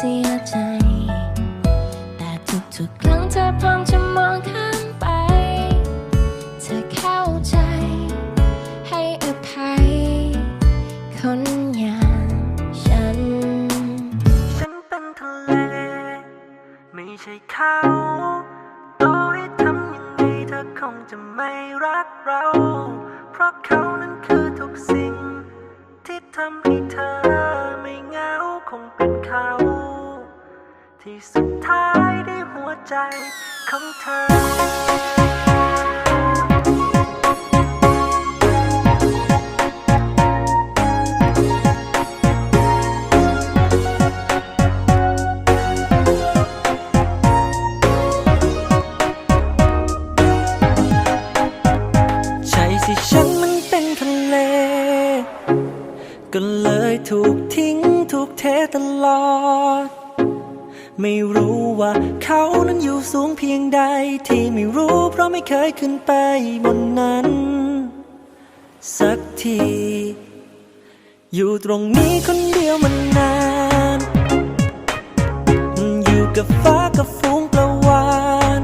เสียใจ แต่ทุกๆครั้งเธอพร้อมจะมองข้ามไป เธอเข้าใจ ให้อภัย คนอย่างฉัน ฉันเป็นทะเล ไม่ใช่เขาต่อให้ทำยังไงเธอคงจะไม่รักเรา เพราะเขานั้นคือทุกสิ่ง ที่ทำให้เธอ ที่สุดท้ายได้หัวใจของเธอใช่สิฉันมันเป็นทะเล ก็เลยถูกทิ้งถูกเทตลอด ไม่รู้ว่าเขานั้นอยู่สูงเพียงใด ที่ไม่รู้เพราะไม่เคยขึ้นไปบนนั้น สักที อยู่ตรงนี้คนเดียวมันนาน อยู่กับฟ้ากับฝูงปลาวาน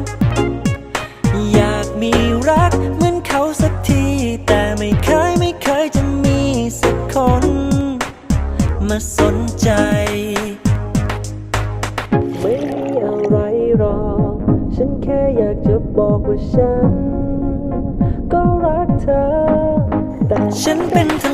อยากมีรักเหมือนเขาสักที แต่ไม่เคยไม่เคยจะมีสักคน มาสนใจ ว่าฉัน ก็รักเธอ แต่ฉันเป็นทั้ง